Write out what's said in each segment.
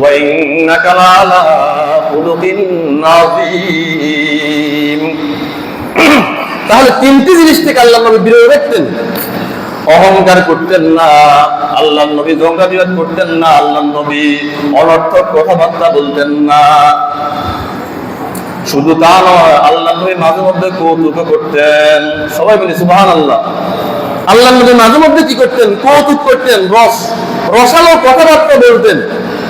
وإنك لعلى خلق عظيم তাহলে তিনটি জিনিস থেকে আল্লাহ নবী বিরত রাখতেন অহংকার করতেন না আল্লাহ নবী দঙ্গা বিরোধ করতেন না আল্লাহ নবী অনর্থক কথাবার্তা বলতেন না শুধু তা নয় আল্লাহ নবী মাঝে মধ্যে কৌতুক করতেন সবাই বলি সুবাহান আল্লাহ আল্লাহ নবী মাঝে মধ্যে কি করতেন কৌতুক করতেন রস রসালো কথাবার্তা বলতেন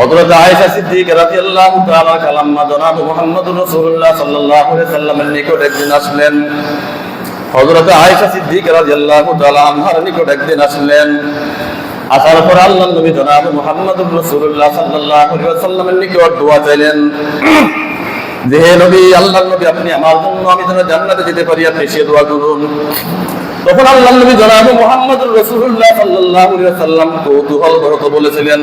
হযরত আয়েশা সিদ্দিকা রাদিয়াল্লাহু তাআলা খালাম্মা জনাব মুহাম্মদুর রাসূলুল্লাহ সাল্লাল্লাহু আলাইহি সাল্লামের নিকট একদিন আসলেন। হযরত আয়েশা সিদ্দিকা রাদিয়াল্লাহু তাআলা আনহার নিকট একদিন আসলেন। আসার পর আল্লাহ নবী জনাব মুহাম্মদুর রাসূলুল্লাহ সাল্লাল্লাহু আলাইহি ওয়াসাল্লামের নিকট দোয়া চাইলেন। যে হে নবী আল্লাহ নবী, আপনি আমার জন্য আমি যেন জান্নাতে যেতে পারি, আপনি সে দোয়া করুন। তখন আল্লাহ নবী জনাব মুহাম্মদুর রাসূলুল্লাহ সাল্লাল্লাহু আলাইহি ওয়াসাল্লাম কৌতূহল ভরত বলেছিলেন।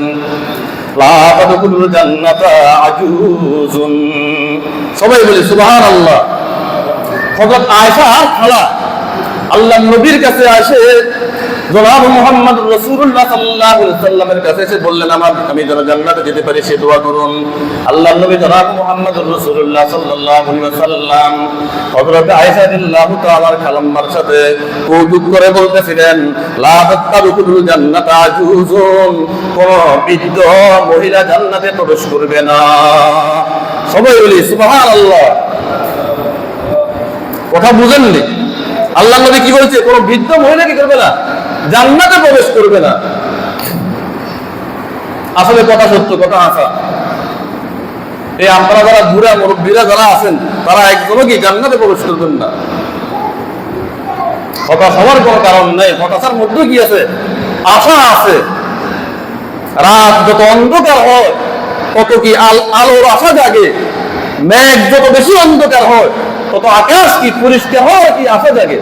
লা তাদখুলুল জান্নাতা আজুজুন। সবাই বলি খালা আল্লাহ নবীর কাছে আসে জনাব মোহাম্মদ সাল্লামের কাছে এসে বললেন, আমার, আমি যেন জান্নাতে যেতে পারি, সে দোয়া করুন। নবী জনাব মোহাম্মদ সাল্লাম আয়সাদিল্লাহ তাআলার কৌতুক করে বলতেছিলেন, লা আজুজুন কোন বৃদ্ধ মহিলা জান্নাতে প্রবেশ করবে না। সবাই বলি, সুবহানাল্লাহ। কথা বুঝেননি? আল্লাহ নবী কি বলছে? কোন বৃদ্ধ মহিলা কি করবে না? জান্নাতে প্রবেশ করবে না। আসলে কথা সত্য, কথা আসা এই আপনারা যারা বুড়া মুরব্বীরা যারা আছেন, তারা একজনও কি জান্নাতে প্রবেশ করবেন না? হতাশ হওয়ার কোনো কারণ নেই হতাশার মধ্যে কি আছে? আশা আছে। রাত যত অন্ধকার হয়, তত কি আল- আলোর আশা জাগে? মেঘ যত বেশি অন্ধকার হয়, তত আকাশ কি পরিষ্কার হয় কি আশা জাগে?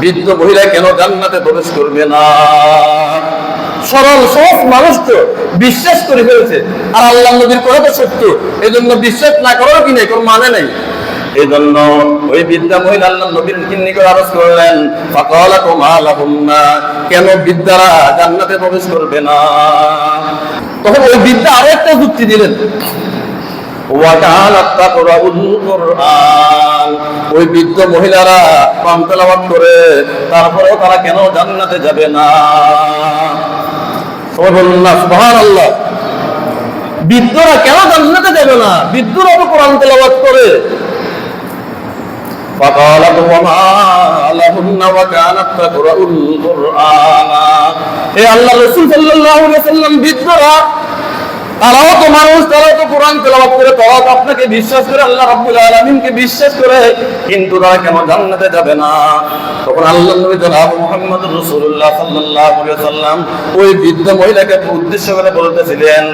বৃদ্ধ মহিলা কেন জান্নাতে প্রবেশ করবে না? সরল, সহজ মানুষ তো বিশ্বাস করে ফেলেছে। আর আল্লাহ নবীর কথা তো সত্য। এই জন্য বিশ্বাস না করার কি নেই? কোনো মানে নেই। এই জন্য ওই বিদ্যা মহিলা আল্লাহ নবীর করে আরজ করলেন? ফাকালা কুমা লাহুন্না কেন বিদ্যারা জান্নাতে প্রবেশ করবে না? তখন ওই বিদ্যা আরও একটা যুক্তি দিলেন। ওই বৃদ্ধ মহিলারা কোরআন তেলাওয়াত করে তারপরেও তারা কেন জান্নাতে যাবে না সবাই বলুন না সুবহানাল্লাহ বৃদ্ধরা কেন জান্নাতে যাবে না বৃদ্ধরা তো কোরআন তেলাওয়াত করে فقالت وما لهن وكانت تقرأ القرآن এ আল্লাহ রাসূল সাল্লাল্লাহু আলাইহি ওয়াসাল্লাম বৃদ্ধরা তারাও তো মানুষ, তারাও তো কোরআন তেলাওয়াত করে, তারাও তো আপনাকে বিশ্বাস করে, আল্লাহ রাব্বুল আলামিনকে বিশ্বাস করে, কিন্তু তারা কেন জান্নাতে যাবে না? তখন আল্লাহ নবী জনাব মুহাম্মদ রাসূলুল্লাহ সাল্লাল্লাহু ওয়াসাল্লাম ওই বৃদ্ধ মহিলাকে উদ্দেশ্য করে বলতেছিলেন,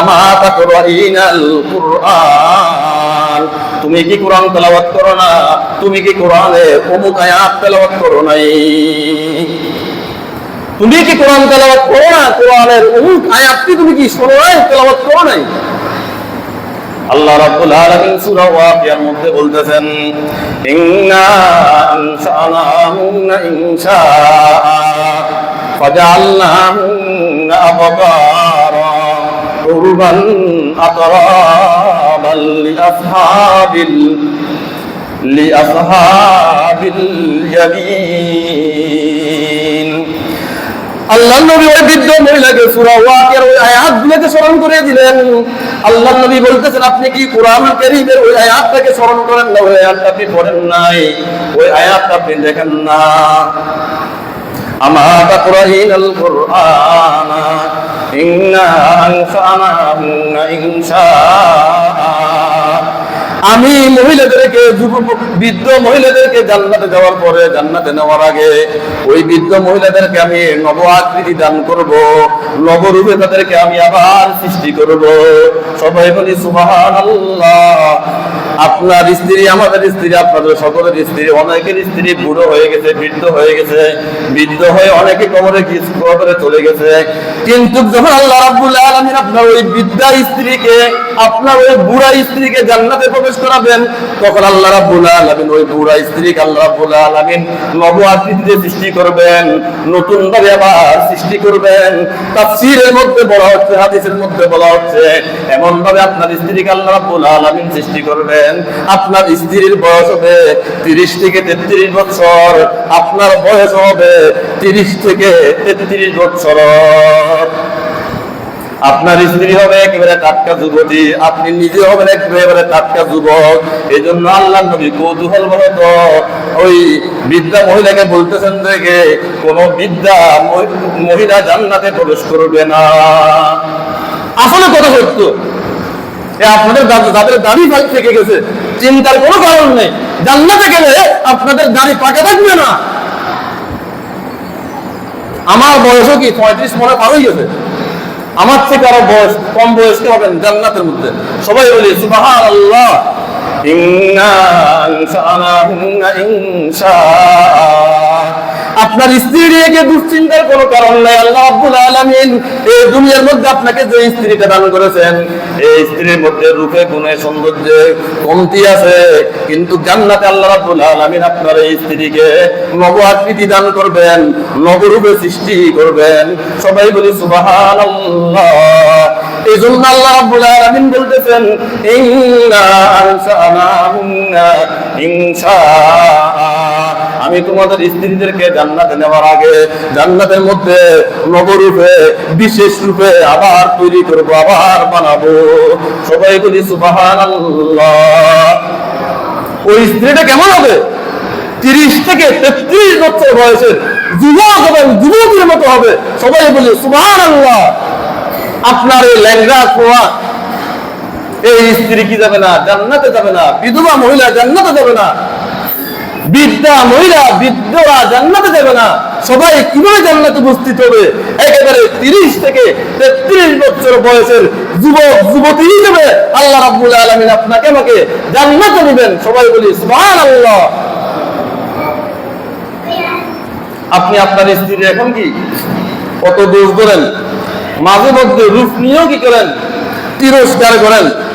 আমা তাকরাইনাল কুরআন? তুমি কি কোরআন তেলাওয়াত করো না? তুমি কি কোরআনে অমুক আয়াত তেলাওয়াত করো নাই? তুমি কি কোরআন তেলাওয়াত করো না? কোরআনের অমুক আয়াতটি তুমি কি শোনো নাই তেলাওয়াত করো নাই? আল্লাহ রাব্বুল আলামিন সূরা ওয়াকিয়ার মধ্যে বলতেছেন, ইন্না আনশানাহুন্না ইনশাআ ফাজআলনাহুন্না আবকারা উরবান আতরাবাল লিআসহাবিল লিআসহাবিল ইয়ামিন. আল্লাহ নবী ওই বৃদ্ধ মহিলাকে সূরা ওয়াকিয়ার ওই আয়াতগুলোকে স্মরণ করে দিলেন। আল্লাহ নবী বলতেছেন, আপনি কি কোরআন কারীমের ওই আয়াতটাকে স্মরণ করেন না? ওই আয়াতটা আপনি পড়েন নাই। ওই আয়াতটা আপনি দেখেন না। কামা তাকরাইনাল কুরআন ইন্না আনশানাহুন্না ইনশা আমি মহিলাদেরকে বৃদ্ধ মহিলাদেরকে জান্নাতে যাওয়ার পরে জান্নাতে নেওয়ার আগে ওই বৃদ্ধ মহিলাদেরকে আমি নব আকৃতি দান করব নবরূপে তাদেরকে আমি আবার সৃষ্টি করব। সবাই বলি, সুবহানাল্লাহ। আপনার স্ত্রী, আমাদের স্ত্রী, আপনাদের সকলের স্ত্রী, অনেকের স্ত্রী বুড়ো হয়ে গেছে, বৃদ্ধ হয়ে গেছে। বৃদ্ধ হয়ে অনেকে কবরে কবরে চলে গেছে। কিন্তু যখন আল্লাহ রাব্বুল আলামিন আপনার ওই বৃদ্ধা স্ত্রীকে, আপনার ওই বুড়া স্ত্রীকে জান্নাতে প্রবেশ করাবেন, তখন আল্লাহ রাব্বুল আলামিন ওই বুড়া স্ত্রীকে আল্লাহ রাব্বুল আলামিন নব আকৃতিতে সৃষ্টি করবেন, নতুন ভাবে আবার সৃষ্টি করবেন। তাফসীরের মধ্যে বলা হচ্ছে, হাদিসের মধ্যে বলা হচ্ছে এমন ভাবে আপনার স্ত্রীকে আল্লাহ রাব্বুল আলামিন সৃষ্টি করবেন। আপনার স্ত্রীর বয়স হবে 30 থেকে 33 বছর, আপনার বয়স হবে 30 থেকে 33 বছর। আপনার স্ত্রী হবে একেবারে টাটকা যুবতী, আপনি নিজে হবেন একেবারে টাটকা যুবক। এই জন্য আল্লাহ নবী কৌতূহল বলত, ওই বৃদ্ধা মহিলাকে বলতেছেন যে কোন মহি- মহিলা জান্নাতে প্রবেশ করবে না। আসলে কথা সত্য। আপনাদের যাদের দাড়ি ফাঁক থেকে গেছে, চিন্তার কোনো কারণ নেই। জান্নাতে গেলে আপনাদের দাড়ি পাকে থাকবে না। আমার বয়সও কি পঁয়ত্রিশ মনে পার গেছে? আমার থেকে আরও বয়স, কম বয়স্ক হবেন জান্নাতের মধ্যে। সবাই বলি সুবাহান আল্লাহ আপনার স্ত্রী রেখে দুশ্চিন্তার কোনো কারণ নাই। আল্লাহ আব্বুল আলামিন এই দুনিয়ার মধ্যে আপনাকে যে স্ত্রীটা দান করেছেন, এই স্ত্রীর মধ্যে রূপে, গুণে, সৌন্দর্যে কমতি আছে। কিন্তু জান্নাতে আল্লাহ রাব্বুল আলামিন আপনার এই স্ত্রীকে নব আকৃতি দান করবেন নবরূপে সৃষ্টি করবেন। সবাই বলি, সুবহানাল্লাহ। এই জন্য আল্লাহ রাব্বুল আলামিন বলতেছেন, ইন্না আনসানাহুন্না আমি তোমাদের স্ত্রীদেরকে জান্নাতে নেওয়ার আগে জান্নাতের মধ্যে নবরূপে বিশেষ রূপে আবার তৈরি করব, আবার বানাবো। সবাই বলি, সুবহানাল্লাহ। ওই স্ত্রীটা কেমন হবে? তিরিশ থেকে তেত্রিশ বছর বয়সের যুবক এবং যুবকের মতো হবে। সবাই বলি, সুবহানাল্লাহ। আপনার এই ল্যাংড়া খোয়া, এই স্ত্রী কি যাবে না? জান্নাতে যাবে না। বিধবা মহিলা জান্নাতে যাবে না। মহিলা বিদ্যা জান্নাতে যাবে না। সবাই কীভাবে জান্নাতে উপস্থিত হবে? একেবারে তিরিশ থেকে তেত্রিশ বছর বয়সের যুবক, যুবতী হিসেবে আল্লাহ রাব্বুল আলামিন আপনাকে আমাকে জান্নাতে নেবেন। সবাই বলি, সুবহানাল্লাহ। আপনি আপনার স্ত্রী এখন কি? কত দোষ করেন মাঝে মধ্যে রূপ নিয়েও কি করেন? তিরস্কার করেন?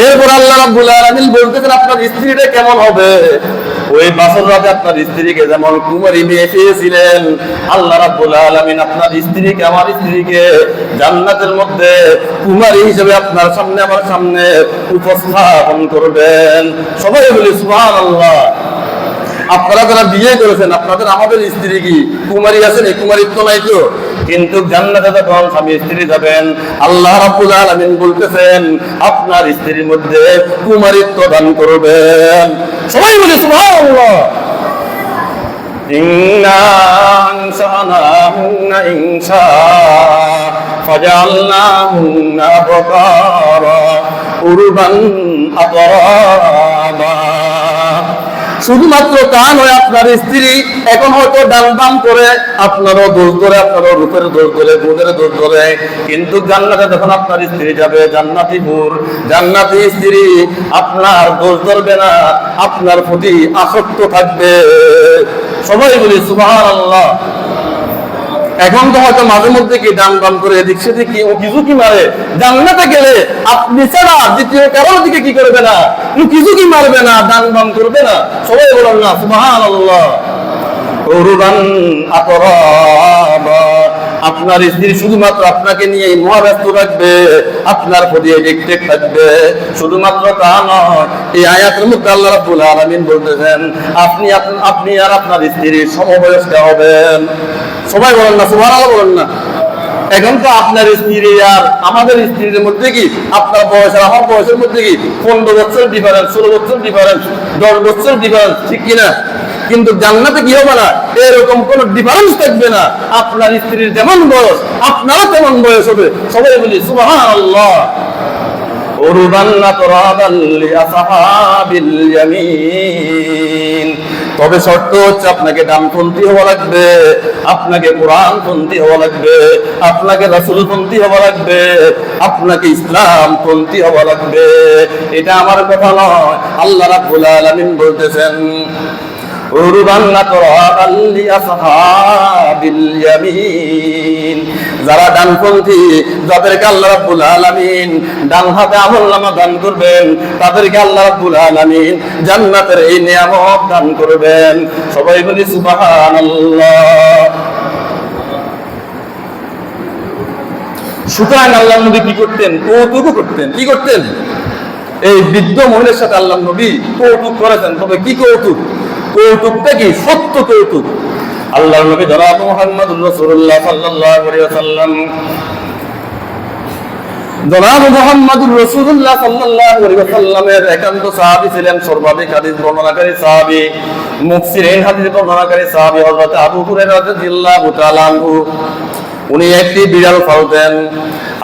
এরপর আল্লাহ রাব্বুল আলামিন বলতেছেন, আপনার স্ত্রীটা কেমন হবে? ওই বাসর রাতে আপনার স্ত্রীকে যেমন কুমারী মেয়ে পেয়েছিলেন, আল্লাহ রাব্বুল আলামিন আপনার স্ত্রীকে, আমার স্ত্রীকে জান্নাতের মধ্যে কুমারী হিসেবে আপনার সামনে, আমার সামনে উপস্থাপন করবেন। সবাই বলি, সুবহানাল্লাহ। আপনারা যারা বিয়ে করেছেন, আপনাদের আমাদের স্ত্রী কি কুমারী আছেন? এই তো নাই তো। কিন্তু জান্নাতে যখন স্বামী স্ত্রী যাবেন আল্লাহ রাব্বুল আলামিন বলতেছেন আপনার স্ত্রীর মধ্যে কুমারিত্ব দান করবেন সবাই বলি সুবহানাল্লাহ إنا أنشأناهن إنشاء فجعلناهن أبكارا عربا أترابا শুধুমাত্র তা নয়, আপনার স্ত্রী এখন হয়তো ডান দাম করে আপনারও দোষ ধরে, আপনারও রূপের দোষ ধরে, গুণের দোষ ধরে। কিন্তু জান্নাতে যখন আপনার স্ত্রী যাবে, জান্নাতি বোর জান্নাতি স্ত্রী আপনার দোষ ধরবে না, আপনার প্রতি আসক্ত থাকবে। সবাই বলি, সুবহানাল্লাহ। এখন তো হয়তো মাঝে মধ্যে কি ডান বাম করে এদিক সেদিক কি ও কিছু কি মারে? জান্নাতে গেলে আপনি ছাড়া দ্বিতীয় কারোর দিকে কি করবে না? ও কিছু কি মারবে না? ডান বাম করবে না? সবাই বলেন না, সুবহানাল্লাহ। আল্লাহ আপনার স্ত্রী শুধুমাত্র আপনাকে নিয়ে মহাব্যস্ত রাখবে আপনার প্রতি এডিক্টেড থাকবে। শুধুমাত্র তা নয়, এই আয়াতের মধ্যে আল্লাহ রাব্বুল আলামিন বলতেছেন, আপনি আপনি আর আপনার স্ত্রী সমবয়স্ক হবেন। সবাই বলেন না, সুবহানাল্লাহ বলেন না। এখন তো আপনার স্ত্রী আর আমাদের স্ত্রীর মধ্যে কি? আপনার বয়স আর আমার বয়সের মধ্যে কি? পনেরো বছর ডিফারেন্স ষোলো বছর ডিফারেন্স দশ বছর ডিফারেন্স ঠিক কিনা? কিন্তু জান্নাতে কি হবে না এরকম কোন ডিফারেন্স থাকবে না। আপনার স্ত্রীর যেমন বয়স আপনারা তেমন বয়স হবে। সবাই বলি, সুবহানাল্লাহ। তবে শর্ত হচ্ছে আপনাকে ডানপন্থী হওয়া লাগবে, আপনাকে কোরআন কোরআনপন্থী হওয়া লাগবে, আপনাকে রাসুলপন্থী হওয়া লাগবে, আপনাকে ইসলাম ইসলামপন্থী হওয়া লাগবে। এটা আমার কথা নয়, আল্লাহ রাব্বুল আলামিন বলতেছেন উরবান আতরাবাল লিআসহাবিল ইয়ামিন যারা ডানপন্থী, যাদেরকে আল্লাহ রাব্বুল আলামিন ডান হাতে আমলনামা দান করবেন, তাদেরকে আল্লাহ রাব্বুল আলামিন জান্নাতের এই নিয়ামত দান করবেন। সবাই বলি সুবহানাল্লাহ। সুতরাং আল্লাহ নবী কি করতেন? কৌতুক করতেন। কি করতেন? এই বৃদ্ধ মহিলার সাথে আল্লাহ নবী কৌতুক করেছেন। তবে কি কৌতুক? কৌতুকটা কি? সত্য কৌতুক। আল্লাহ নবী জনাব মোহাম্মদ রসুল্লাহ সাল্লাহ সাল্লাম জনাব মোহাম্মদুর রসুল্লাহ সাল্লাল্লাহু আলাইহি একান্ত সাহাবী ছিলেন, সর্বাধিক হাদিস বর্ণনাকারী সাহাবী মুফসিরিন হাদিস বর্ণনাকারী আবু উনি একটি বিড়াল পালতেন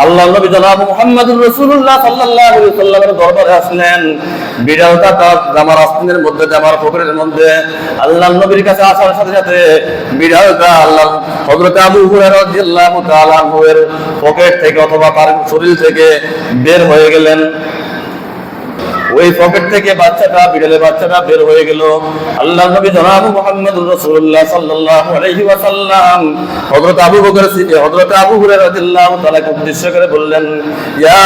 আল্লাহ নবী জনাব মুহাম্মদুর রাসূলুল্লাহ সাল্লাল্লাহু আলাইহি সাল্লামের দরবারে আসলেন। বিড়ালটা তার জামার আস্তিনের মধ্যে, জামার পকেটের মধ্যে আল্লাহ নবীর কাছে আসার সাথে সাথে বিড়ালটা আল্লাহ হযরত আবু এর পকেট থেকে অথবা তার শরীর থেকে বের হয়ে গেলেন। ওই পকেট থেকে বাচ্চাটা, বিড়ালের বাচ্চাটা বের হয়ে গেল। আল্লাহ নবী জনাব মুহাম্মদুর রাসূলুল্লাহ সাল্লাল্লাহু আলাইহি ওয়াসাল্লাম আবু বকর হযরত আবু হুরায়রা রাদিয়াল্লাহু তাআলা উদ্দেশ্য করে বললেন, ইয়া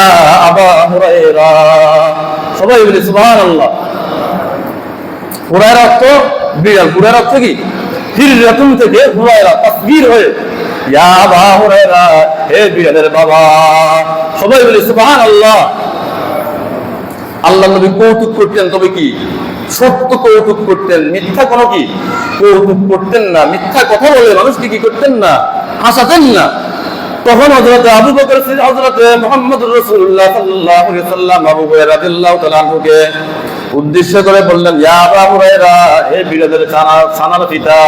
সবাই বলি, সুবহানাল্লাহ। হুরায়রা অর্থ বিড়াল অর্থ কি? হিররাতুন থেকে হয়ে। ইয়া হে বিড়ালের বাবা। সবাই আল্লাহ নবী কৌতুক করতেন তবে কি? সত্য কৌতুক করতেন। মিথ্যা কোনো কি? কৌতুক করতেন না। মিথ্যা কথা বলে মানুষকে কি করতেন না? হাসাতেন না। তখন হযরত আবু বকর হযরত মুহাম্মদ রাসূলুল্লাহ সাল্লাল্লাহু আলাইহি সাল্লাম আবু রাদিয়াল্লাহু তাআলা উদ্দেশ্য করে বললেন, ইয়া আবু হুরায়রা, হে ছানা, ছানার পিতা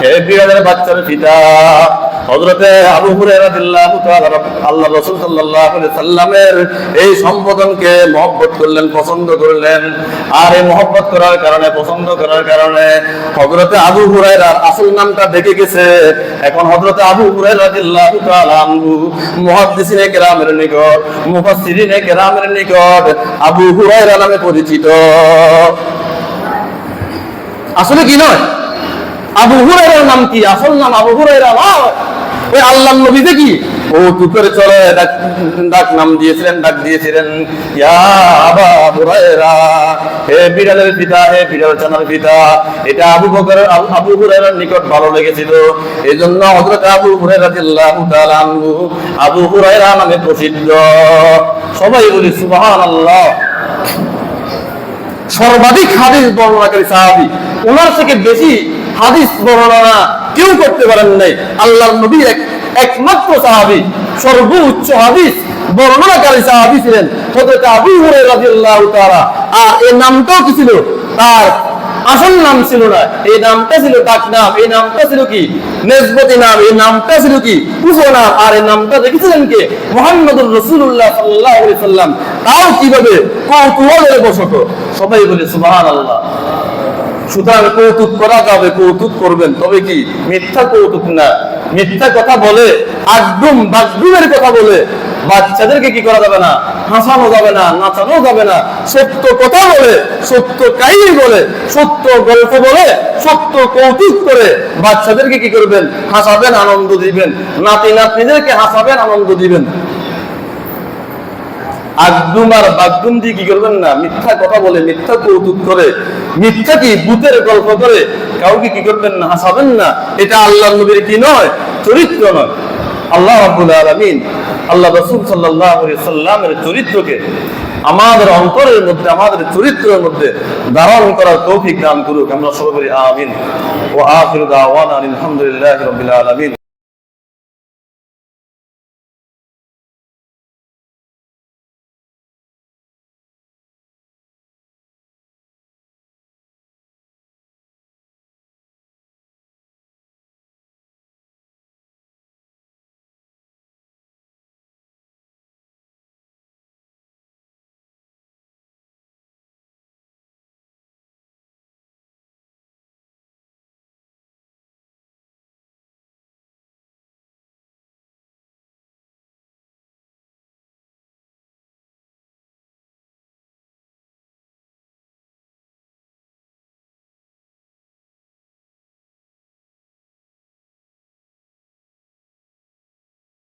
হে বিড়ালের বাচ্চার পিতা হযরতে আবু হুরায়রা রাদিয়াল্লাহু তাআলা রাসূল সাল্লাল্লাহু আলাইহি সাল্লামের এই সম্বোধনকে মহব্বত করলেন, পছন্দ করলেন। আর এই মহব্বত করার কারণে, পছন্দ করার কারণে হযরতে আবু হুরায়রার আসল নামটা দেখে গেছে। এখন হযরতে আবু হুরায়রা রাদিয়াল্লাহু তাআলা আনহু মুহাদ্দিসিনে কেরামের নিকট মুফাসসিরিনে কেরামের নিকট আবু হুরায়রা নামে পরিচিত। আসলে কি নয়? আবু হুরায়রার নাম কি? আসল নাম আবু হুরায়রা নয়। ওই আল্লাহ নবী দেখি? ও তু করে চলে? ডাক ডাক নাম দিয়েছিলেন, ডাক দিয়েছিলেন, ইয়া আবা হুরায়রা, হে বিড়ালের পিতা, হে বিড়াল চানার পিতা, এটা আবু বকরের, আবু হুরায়রার নিকট ভালো লেগেছিল। এই জন্য হযরত আবু হুরায়রা রাদিয়াল্লাহু তাআলা আনহু, আবু হুরায়রা নামে প্রসিদ্ধ। সবাই বলি, সুবহানাল্লাহ। সর্বাধিক হাদিস বর্ণনাকারী সাহাবী। ওনার থেকে বেশি হাদিস বর্ণনা কেউ করতে পারেন নাই। আল্লাহর নবী এক একমাত্র সাহাবী, সর্বোচ্চ হাদিস, বর্ণনাকারী সাহাবী ছিলেন। হযরত আবু হুরায়রা তাআলা। আর এই নামটাও কি ছিল? তার আসল নাম ছিল না। এই নামটা ছিল ডাক নাম। এই নামটা ছিল কি? নেসবতি নাম। এই নামটা ছিল কি? উপনাম আর এই নামটা দেখেছিলেন কে? মোহাম্মদুর রসুল্লাহ সাল্লাহ সাল্লাম তাও কীভাবে কৌতূহলের বশত? সবাই বলে সুবাহান আল্লাহ সুতরাং কৌতুক করা যাবে, কৌতুক করবেন। তবে কি? মিথ্যা কৌতুক না। মিথ্যা কথা বলে আগডুম বাগডুমের কথা বলে, বাচ্চাদেরকে কি করা যাবে না? হাসানো যাবে না, নাচানো যাবে না। সত্য কথা বলে, সত্য কাহিনী বলে, সত্য গল্প বলে, সত্য কৌতুক করে বাচ্চাদেরকে কি করবেন? হাসাবেন, আনন্দ দিবেন। নাতি নাতনিদেরকে হাসাবেন, আনন্দ দিবেন। আগদুম আর বাগদুম দিয়ে কি করবেন না? মিথ্যা কথা বলে, মিথ্যা কৌতুক করে, মিথ্যা কি ভূতের গল্প করে কাউকে কি করবেন না, হাসাবেন না? এটা আল্লাহ নবীর কি নয়? চরিত্র নয়। আল্লাহ রাব্বুল আলামিন, আল্লাহ রাসূল আলাইহি সাল্লামের চরিত্রকে আমাদের অন্তরের মধ্যে, আমাদের চরিত্রের মধ্যে ধারণ করার তৌফিক দান করুক। আমরা সবাই আমিন। ওয়া আখিরু দাওয়ানা আলহামদুলিল্লাহি রাব্বিল আলামিন।